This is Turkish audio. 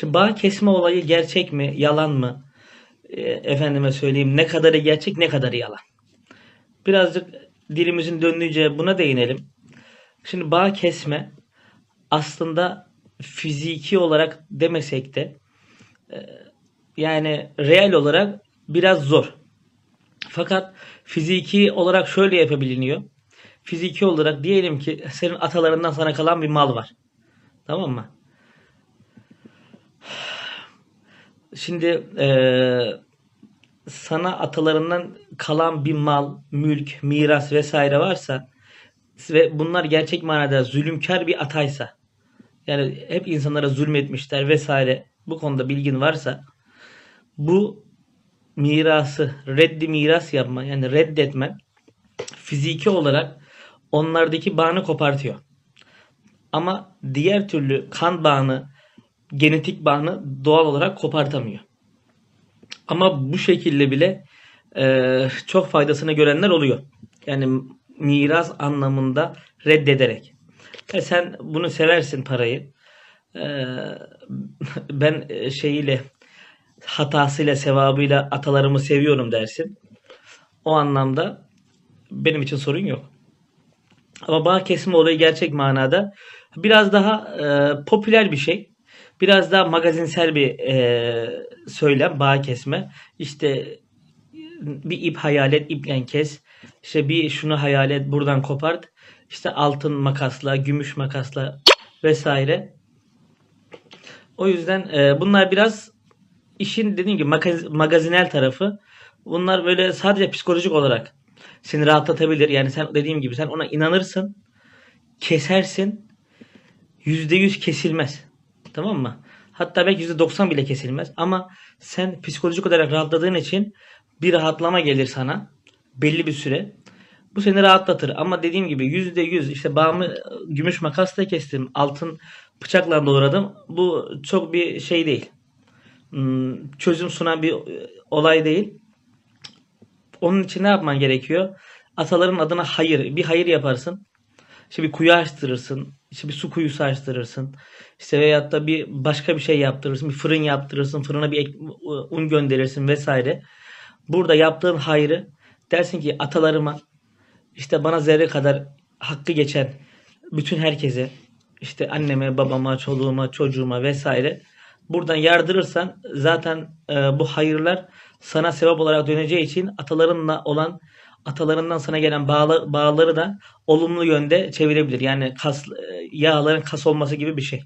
Şimdi bağ kesme olayı gerçek mi, yalan mı? E, efendime söyleyeyim ne kadarı gerçek, ne kadarı yalan. Birazcık dilimizin döndüğünce buna değinelim. Şimdi bağ kesme aslında fiziki olarak demesek de e, yani real olarak biraz zor. Fakat fiziki olarak şöyle yapabiliniyor. Fiziki olarak diyelim ki senin atalarından sana kalan bir mal var. Tamam mı? Şimdi eee, sana atalarından kalan bir mal, mülk, miras vesaire varsa ve bunlar gerçek manada zulümkar bir ataysa yani hep insanlara zulmetmişler vesaire bu konuda bilgin varsa bu mirası reddi miras yapma yani reddetmen fiziki olarak onlardaki bağını kopartıyor. Ama diğer türlü kan bağını, genetik bağını doğal olarak kopartamıyor. Ama bu şekilde bile e, çok faydasını görenler oluyor. Yani miras anlamında reddederek. E sen bunu seversin parayı. E, ben e, şeyiyle hatasıyla sevabıyla atalarımı seviyorum dersin. O anlamda benim için sorun yok. Ama bağ kesme olayı gerçek manada biraz daha e, popüler bir şey. Biraz daha magazinsel bir e, söylem bağ kesme. İşte bir ip hayal et, iple kes. İşte bir şunu hayal et, buradan kopart. İşte altın makasla, gümüş makasla vesaire. O yüzden e, bunlar biraz işin dediğim gibi magaz- magazinel tarafı. Bunlar böyle sadece psikolojik olarak seni rahatlatabilir. Yani sen dediğim gibi sen ona inanırsın, kesersin, %100 kesilmez. Tamam mı? Hatta belki %90 bile kesilmez. Ama sen psikolojik olarak rahatladığın için bir rahatlama gelir sana belli bir süre. Bu seni rahatlatır. Ama dediğim gibi %100 işte bağımı gümüş makasla kestim, altın bıçakla doğradım. Bu çok bir şey değil. Hmm, Çözüm sunan bir e, olay değil. Onun için ne yapman gerekiyor? Ataların adına hayır, bir hayır yaparsın. İşte bir kuyu açtırırsın. İşte bir su kuyusu açtırırsın. İşte veyahut da bir başka bir şey yaptırırsın. Bir fırın yaptırırsın. Fırına bir ek- un gönderirsin vesaire. Burada yaptığın hayrı dersin ki atalarıma işte bana zerre kadar hakkı geçen bütün herkese işte anneme, babama, çoluğuma, çocuğuma vesaire buradan yardırırsan zaten e, bu hayırlar sana sevap olarak döneceği için atalarınla olan atalarından sana gelen bağlı, bağları da olumlu yönde çevirebilir. Yani kas, e, yağların kas olması gibi bir şey.